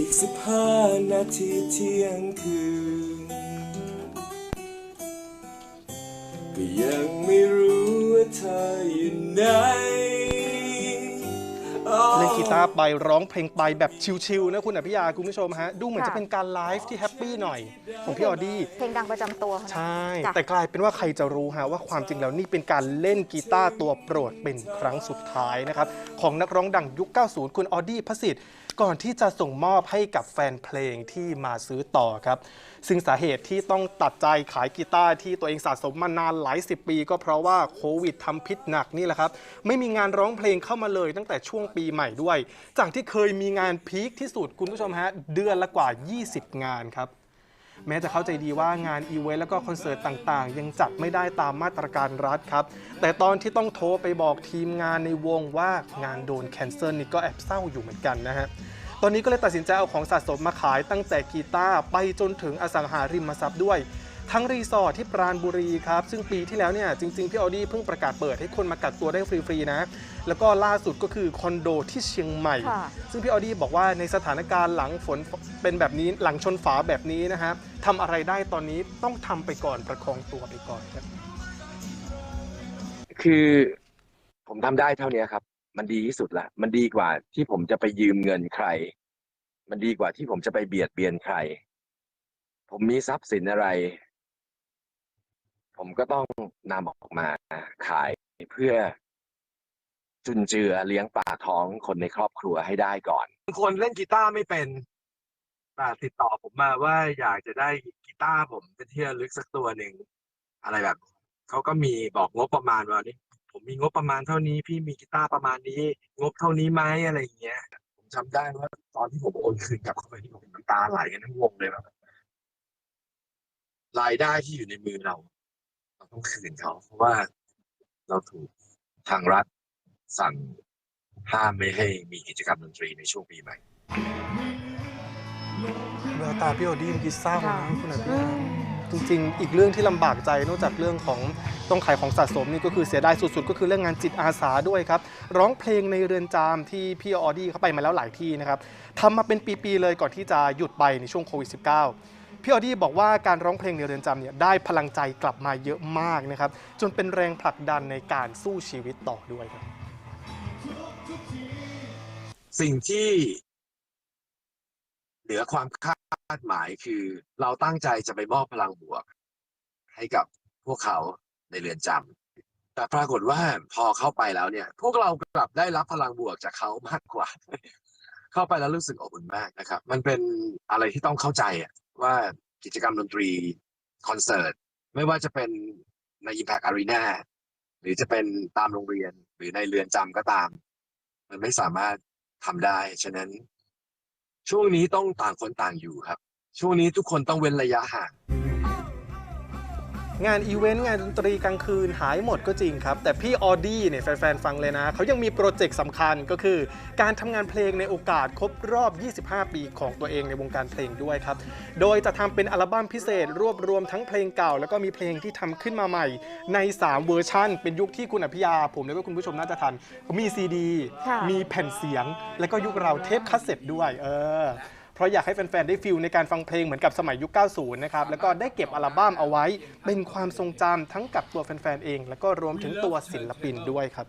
อีกสิบห้านาทีเที่ยงคืน ก็ยังไม่รู้ว่าเธออยู่ไหน เล่นกีตาร์ไปร้องเพลงไปแบบชิลๆนะคุณอภิยาคุณผู้ชมฮะ ดูเหมือนค่ะจะเป็นการไลฟ์ที่แฮปปี้หน่อย ของพี่ออดี้เพลงดังประจำตัวเขานะใช่ จ้ะ แต่กลายเป็นว่าใครจะรู้ฮะว่าความจริงแล้วนี่เป็นการเล่นกีตาร์ตัวโปรดเป็นครั้งสุดท้ายนะครับ ของนักร้องดังยุค 90 คุณออดี้พระสิทธิ์ก่อนที่จะส่งมอบให้กับแฟนเพลงที่มาซื้อต่อครับ ซึ่งสาเหตุที่ต้องตัดใจขายกีตาร์ที่ตัวเองสะสมมานานหลายสิบปี ก็เพราะว่าโควิดทำพิษหนักนี่แหละครับไม่มีงานร้องเพลงเข้ามาเลยตั้งแต่ช่วงปีใหม่ด้วย จากที่เคยมีงานพีคที่สุดคุณผู้ชมฮะ เดือนละกว่า 20 งานครับ แม้จะเข้าใจดีว่างานอีเวนต์แล้วก็คอนเสิร์ตต่างๆ ยังจัดไม่ได้ตามมาตรการรัฐครับ แต่ตอนที่ต้องโทรไปบอกทีมงานในวงว่างานโดนแคนเซิลนี่ก็แอบเศร้าอยู่เหมือนกันนะฮะตอนนี้ก็เลยตัดสินใจเอาของสะสมมาขายตั้งแต่กีตาร์ไปจนถึงอสังหาริมทรัพย์ด้วย ทั้งรีสอร์ทที่ปราณบุรีครับ ซึ่งปีที่แล้วเนี่ยจริงๆ พี่ออดี้เพิ่งประกาศเปิดให้คนมากักตัวได้ฟรีๆนะ แล้วก็ล่าสุดก็คือคอนโดที่เชียงใหม่ค่ะซึ่งพี่ออดี้บอกว่าในสถานการณ์หลังฝนเป็นแบบนี้หลังชนฝาแบบนี้นะฮะทำอะไรได้ตอนนี้ต้องทำไปก่อนประคองตัวไปก่อนครับคือผมทำได้เท่านี้ครับ มันดีที่สุดละ มันดีกว่าที่ผมจะไปยืมเงินใคร มันดีกว่าที่ผมจะไปเบียดเบียนใคร ผมมีทรัพย์สินอะไร ผมก็ต้องนำออกมาขายเพื่อ จุนเจือเลี้ยงปากท้องคนในครอบครัวให้ได้ก่อนคนเล่นกีตาร์ไม่เป็นแต่ติดต่อผมมาว่าอยากจะได้กีตาร์ผมเป็นที่ระลึกสักตัวหนึ่งอะไรแบบเขาก็มีบอกงบประมาณว่านี่ผมมีงบประมาณเท่านี้ พี่มีกีตาร์ประมาณนี้ งบเท่านี้ไหมอะไรอย่างเงี้ย ผมจำได้ว่าตอนที่ผมโอนคืนกลับเข้าไปที่ผมน้ำตาไหลกันทั้งวงเลยแบบรายได้ที่อยู่ในมือเรา เราต้องคืนเขาเพราะว่าเราถูกทางรัฐสั่งห้ามไม่ให้มีกิจกรรมดนตรีในช่วงปีใหม่แววตาพี่ออดี้เมื่อกี้เศร้าค่ะนะคุณอภิอืยามจริงๆ อีกเรื่องที่ลำบากใจนอกจากเรื่องของต้องขายของสะสมนี่ก็คือเสียดายสุดๆ ก็คือเรื่องงานจิตอาสาด้วยครับ ร้องเพลงในเรือนจำที่พี่ออดี้เขาไปมาแล้วหลายที่นะครับทำมาเป็นปีๆเลยก่อนที่จะหยุดไปในช่วงโควิด -19 พี่ออดี้บอกว่าการร้องเพลงในเรือนจำเนี่ยได้พลังใจกลับมาเยอะมากนะครับ จนเป็นแรงผลักดันในการสู้ชีวิตต่อด้วยครับ สิ่งที่เหนือความคาดหมายคือเราตั้งใจจะไปมอบพลังบวก ให้กับพวกเขาในเรือนจำแต่ปรากฏว่าพอเข้าไปแล้วเนี่ย พวกเรากลับได้รับพลังบวกจากเขามากกว่า เข้าไปแล้วรู้สึกอบอุ่นมากนะครับ มันเป็นอะไรที่ต้องเข้าใจอะ ว่ากิจกรรมดนตรีคอนเสิร์ต ไม่ว่าจะเป็นใน Impact Arena หรือจะเป็นตามโรงเรียนหรือในเรือนจำก็ตาม มันไม่สามารถทำได้ ฉะนั้น ช่วงนี้ต้องต่างคนต่างอยู่ครับ ช่วงนี้ทุกคนต้องเว้นระยะห่าง งานอีเวนต์งานดนตรีกลางคืนหายหมดก็จริงครับ แต่พี่ออดี้เนี่ยแฟนๆ ฟังเลยนะ เขายังมีโปรเจกต์สำคัญก็คือ การทำงานเพลงในโอกาสครบรอบ 25 ปีของตัวเองในวงการเพลงด้วยครับ โดยจะทำเป็นอัลบั้มพิเศษ รวบรวมทั้งเพลงเก่า แล้วก็มีเพลงที่ทำขึ้นมาใหม่ ใน 3 เวอร์ชันเป็นยุคที่คุณอภิยา ผมและว่าคุณผู้ชมน่าจะทัน มีซีดีค่ะมีแผ่นเสียง แล้วก็ยุคเราเทปคาสเซ็ตด้วย เออ เพราะอยากให้แฟนๆได้ฟิลในการฟังเพลงเหมือนกับสมัยยุค 90 นะครับ แล้วก็ได้เก็บอัลบั้มเอาไว้ เป็นความทรงจำทั้งกับตัวแฟนๆเอง แล้วก็รวมถึงตัวศิลปินด้วยครับ